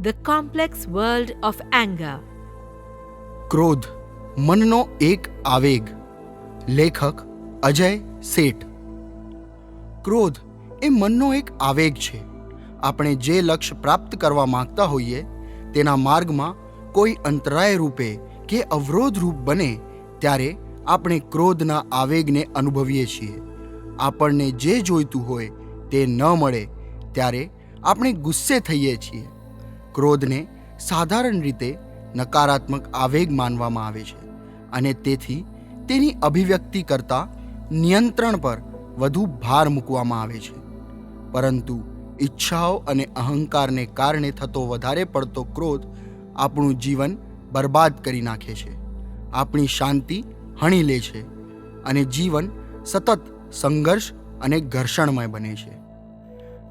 The complex world of anger ક્રોધ મનનો એક આવેગ લેખક અજય શેઠ ક્રોધ એ મનનો એક આવેગ છે આપણે જે લક્ષ્ય પ્રાપ્ત કરવા માંગતા હોઈએ તેના માર્ગમાં કોઈ અંતરાય રૂપે કે અવરોધ રૂપ બને ત્યારે આપણે ક્રોધના આવેગને અનુભવીએ છીએ આપણને જે જોઈતું હોય તે ન મળે ત્યારે આપણે ગુસ્સે થઈએ છીએ ક્રોધને સાધારણ રીતે નકારાત્મક આવેગ માનવામાં આવે છે અને તેથી તેની અભિવ્યક્તિ કરતાં નિયંત્રણ પર વધુ ભાર મૂકવામાં આવે છે. પરંતુ ઈચ્છાઓ અને અહંકારને કારણે થતો વધારે પડતો ક્રોધ આપણું જીવન બરબાદ કરી નાખે છે. આપણી શાંતિ હણી લે છે અને જીવન સતત સંઘર્ષ અને ઘર્ષણમય બને છે.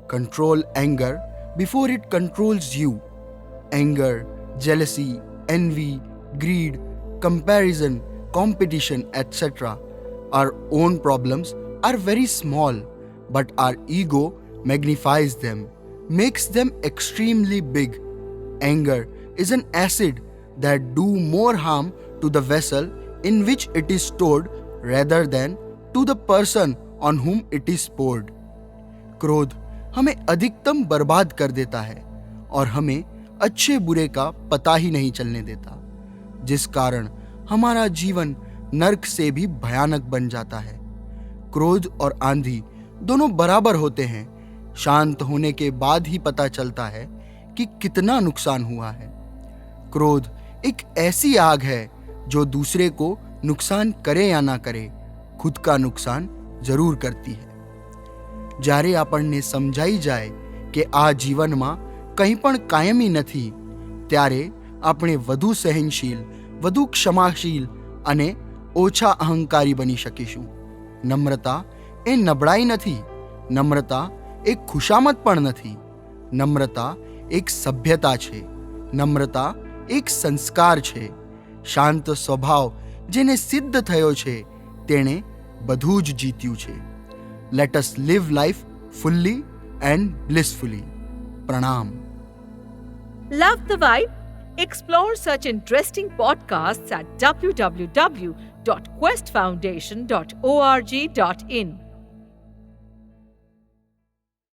Control anger before it controls you anger jealousy envy greed comparison, competition, etcetera our own problems are very small but our ego magnifies them makes them extremely big anger is an acid that do more harm to the vessel in which it is stored rather than to the person on whom it is poured क्रोध हमें अधिकतम बर्बाद कर देता है और हमें अच्छे बुरे का पता ही नहीं चलने देता जिस कारण हमारा जीवन नर्क से भी भयानक बन जाता है क्रोध और आंधी दोनों बराबर होते हैं शांत होने के बाद ही पता चलता है कि कितना नुकसान हुआ है क्रोध एक ऐसी आग है जो दूसरे को नुकसान करे या ना करे खुद का नुकसान જરૂર કરતી હૈ જ્યારે આપણને સમજાઈ જાય કે આ જીવનમાં કંઈ પણ કાયમી નથી. ત્યારે આપણે વધુ સહનશીલ, વધુ ક્ષમાશીલ અને ઓછા અહંકારી બની શકીશું. નમ્રતા એ નબળાઈ નથી. નમ્રતા એ ખુશામત પણ નથી. નમ્રતા એક સભ્યતા છે. નમ્રતા એક સંસ્કાર છે. શાંત સ્વભાવ જેને સિદ્ધ થયો છે, તેણે બધું જ જીત્યું છે. Let us live life fully and blissfully પ્રણામ. Love the vibe? Explore such interesting podcasts at www.questfoundation.org.in.